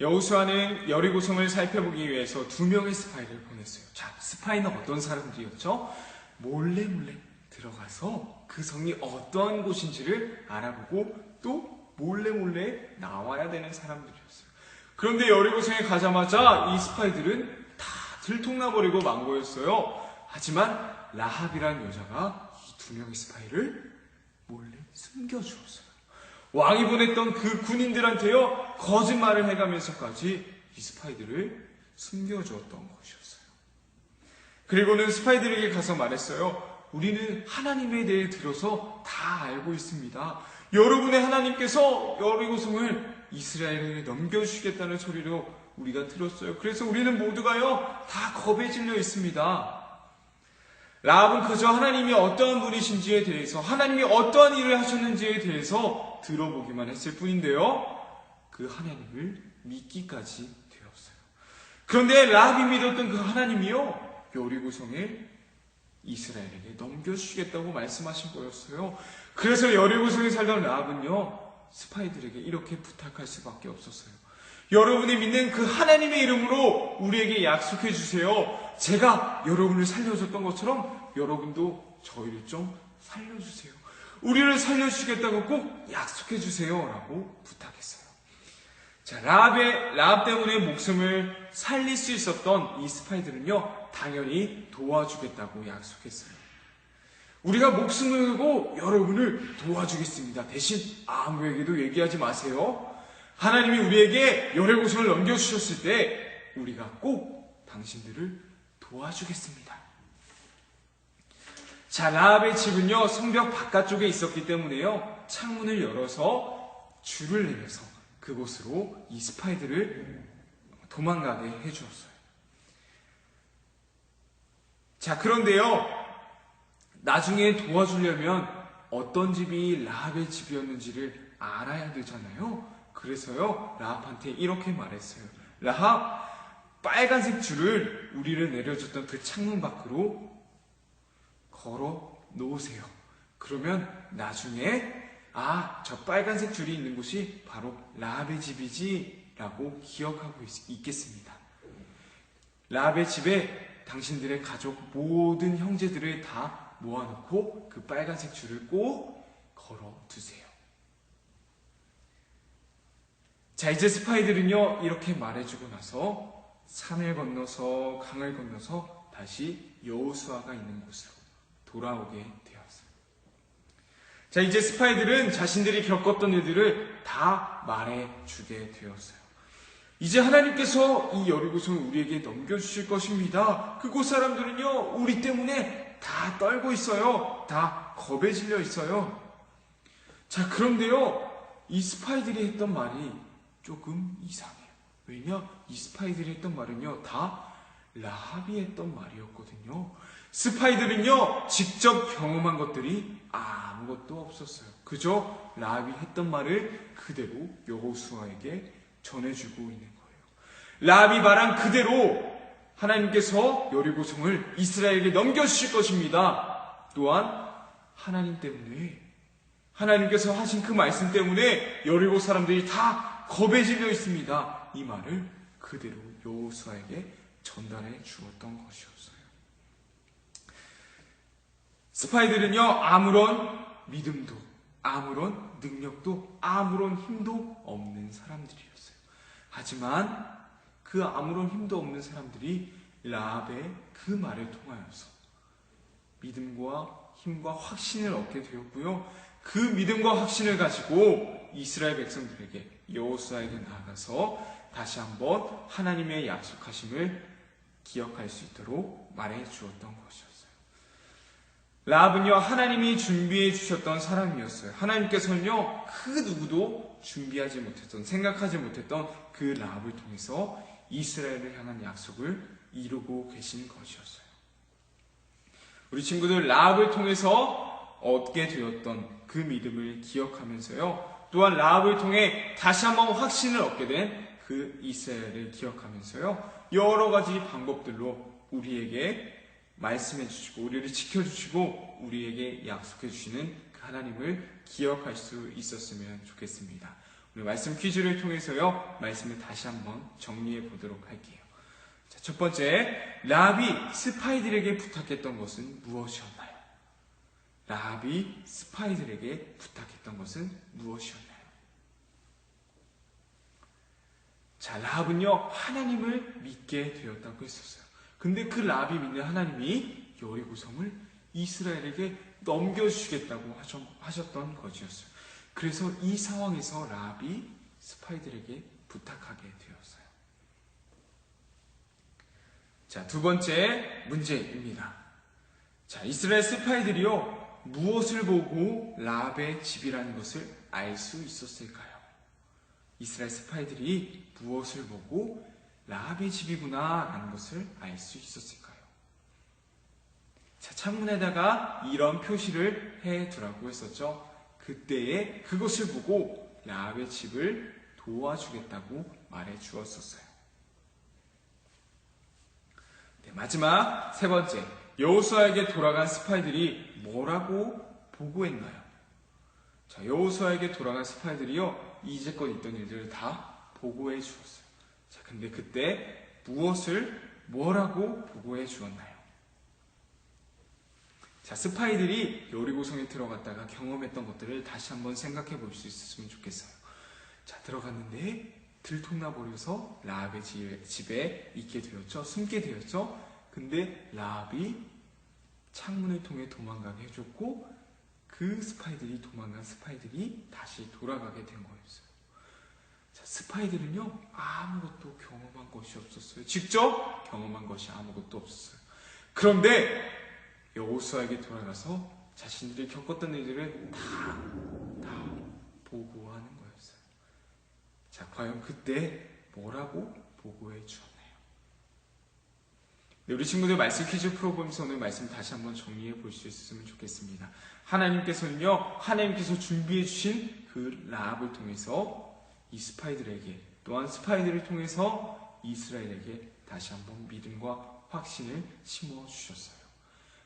여우수아는 여리고성을 살펴보기 위해서 두 명의 스파이를 보냈어요. 자, 스파이는 어떤 사람들이었죠? 몰래 몰래 들어가서 그 성이 어떠한 곳인지를 알아보고 또 몰래 몰래 나와야 되는 사람들이었어요. 그런데 여리고성에 가자마자 이 스파이들은 다 들통나버리고 망고였어요. 하지만 라합이란 여자가 이 두 명의 스파이를 몰래 숨겨주었어요. 왕이 보냈던 그 군인들한테요, 거짓말을 해가면서까지 이 스파이들을 숨겨주었던 것이었어요. 그리고는 스파이들에게 가서 말했어요. 우리는 하나님에 대해 들어서 다 알고 있습니다. 여러분의 하나님께서 여리고성을 이스라엘에게 넘겨주시겠다는 소리로 우리가 들었어요. 그래서 우리는 모두가요, 다 겁에 질려 있습니다. 라합은 그저 하나님이 어떠한 분이신지에 대해서, 하나님이 어떠한 일을 하셨는지에 대해서 들어보기만 했을 뿐인데요. 그 하나님을 믿기까지 되었어요. 그런데 라합이 믿었던 그 하나님이요, 여리고성에 이스라엘에게 넘겨주시겠다고 말씀하신 거였어요. 그래서 여리고성에 살던 라합은요, 스파이들에게 이렇게 부탁할 수밖에 없었어요. 여러분이 믿는 그 하나님의 이름으로 우리에게 약속해 주세요. 제가 여러분을 살려줬던 것처럼 여러분도 저희를 좀 살려주세요. 우리를 살려주시겠다고 꼭 약속해 주세요. 라고 부탁했어요. 자, 라합의, 라합 때문에 목숨을 살릴 수 있었던 이 스파이들은요, 당연히 도와주겠다고 약속했어요. 우리가 목숨을 걸고 여러분을 도와주겠습니다. 대신 아무에게도 얘기하지 마세요. 하나님이 우리에게 열의 고성을 넘겨주셨을 때 우리가 꼭 당신들을 도와주겠습니다. 자, 라합의 집은요, 성벽 바깥쪽에 있었기 때문에요, 창문을 열어서 줄을 내면서 그곳으로 이 스파이들을 도망가게 해주었어요. 자, 그런데요, 나중에 도와주려면 어떤 집이 라합의 집이었는지를 알아야 되잖아요. 그래서요, 라합한테 이렇게 말했어요. 라합, 빨간색 줄을 우리를 내려줬던 그 창문 밖으로 걸어 놓으세요. 그러면 나중에, 아, 저 빨간색 줄이 있는 곳이 바로 라합의 집이지, 라고 기억하고 있, 겠습니다 라합의 집에 당신들의 가족 모든 형제들을 다 모아놓고 그 빨간색 줄을 꼭 걸어 두세요. 자, 이제 스파이들은요, 이렇게 말해주고 나서 산을 건너서 강을 건너서 다시 여호수아가 있는 곳으로 돌아오게 되었어요. 자, 이제 스파이들은 자신들이 겪었던 일들을 다 말해주게 되었어요. 이제 하나님께서 이 여리고성을 우리에게 넘겨주실 것입니다. 그곳 사람들은요, 우리 때문에 다 떨고 있어요. 다 겁에 질려 있어요. 자, 그런데요, 이 스파이들이 했던 말이 조금 이상해요. 왜냐? 이 스파이들이 했던 말은요, 다 라합이 했던 말이었거든요. 스파이들은요, 직접 경험한 것들이 아무것도 없었어요. 그저 라합이 했던 말을 그대로 여호수아에게 전해주고 있는 거예요. 라합이 말한 그대로 하나님께서 여리고성을 이스라엘에게 넘겨주실 것입니다. 또한 하나님 때문에 하나님께서 하신 그 말씀 때문에 여리고 사람들이 다 겁에 질려 있습니다. 이 말을 그대로 여호수아에게 전달해 주었던 것이었어요. 스파이들은요 아무런 믿음도 아무런 능력도 아무런 힘도 없는 사람들이었어요. 하지만 그 아무런 힘도 없는 사람들이 라합의 그 말을 통하여서 믿음과 힘과 확신을 얻게 되었고요. 그 믿음과 확신을 가지고 이스라엘 백성들에게 여호수아에게 나아가서 다시 한번 하나님의 약속하심을 기억할 수 있도록 말해 주었던 것이었어요. 라합은요 하나님이 준비해 주셨던 사람이었어요. 하나님께서는요 그 누구도 준비하지 못했던 생각하지 못했던 그 라합을 통해서 이스라엘을 향한 약속을 이루고 계신 것이었어요. 우리 친구들 라합을 통해서 얻게 되었던 그 믿음을 기억하면서요. 또한 라합을 통해 다시 한번 확신을 얻게 된 그 이스라엘을 기억하면서요. 여러 가지 방법들로 우리에게 말씀해 주시고 우리를 지켜 주시고 우리에게 약속해 주시는 그 하나님을 기억할 수 있었으면 좋겠습니다. 오늘 말씀 퀴즈를 통해서요, 말씀을 다시 한번 정리해 보도록 할게요. 자, 첫 번째, 라비 스파이들에게 부탁했던 것은 무엇이었나요? 라비 스파이들에게 부탁했던 것은 무엇이었나요? 자, 라합은요, 하나님을 믿게 되었다고 했었어요. 근데 그 라합이 믿는 하나님이 여리고성을 이스라엘에게 넘겨주시겠다고 하셨- 하셨던 것이었어요. 그래서 이 상황에서 라합이 스파이들에게 부탁하게 되었어요. 자, 두 번째 문제입니다. 자, 이스라엘 스파이들이요, 무엇을 보고 라합의 집이라는 것을 알 수 있었을까요? 이스라엘 스파이들이 무엇을 보고 라합의 집이구나 라는 것을 알 수 있었을까요? 자, 창문에다가 이런 표시를 해 두라고 했었죠. 그때에 그것을 보고 라합의 집을 도와주겠다고 말해 주었었어요. 네, 마지막 세 번째. 여호수아에게 돌아간 스파이들이 뭐라고 보고했나요? 자, 여호수아에게 돌아간 스파이들이요. 이제껏 있던 일들을 다 보고해 주었어요. 자, 근데 그때 무엇을 뭐라고 보고해 주었나요? 자, 스파이들이 여리고성에 들어갔다가 경험했던 것들을 다시 한번 생각해 볼 수 있었으면 좋겠어요. 자, 들어갔는데 들통나 버려서 라합의 지- 집에 있게 되었죠. 숨게 되었죠. 근데 라합이 창문을 통해 도망가게 해줬고 그 스파이들이 도망간 스파이들이 다시 돌아가게 된 거였어요. 자, 스파이들은요 아무것도 경험한 것이 없었어요. 직접 경험한 것이 아무것도 없었어요. 그런데 여호수아에게 돌아가서 자신들이 겪었던 일들을 다, 다 보고하는 거였어요. 자, 과연 그때 뭐라고 보고해 주었나요? 네, 우리 친구들 말씀 퀴즈 프로그램에서 오늘 말씀 다시 한번 정리해 볼 수 있었으면 좋겠습니다. 하나님께서는요, 하나님께서 준비해 주신 그 라합을 통해서 이 스파이들에게 또한 스파이들을 통해서 이스라엘에게 다시 한번 믿음과 확신을 심어 주셨어요.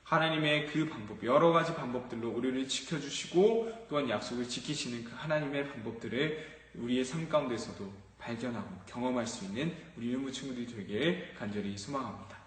하나님의 그 방법, 여러 가지 방법들로 우리를 지켜주시고 또한 약속을 지키시는 그 하나님의 방법들을 우리의 삶 가운데서도 발견하고 경험할 수 있는 우리 유무 친구들이 되길 간절히 소망합니다.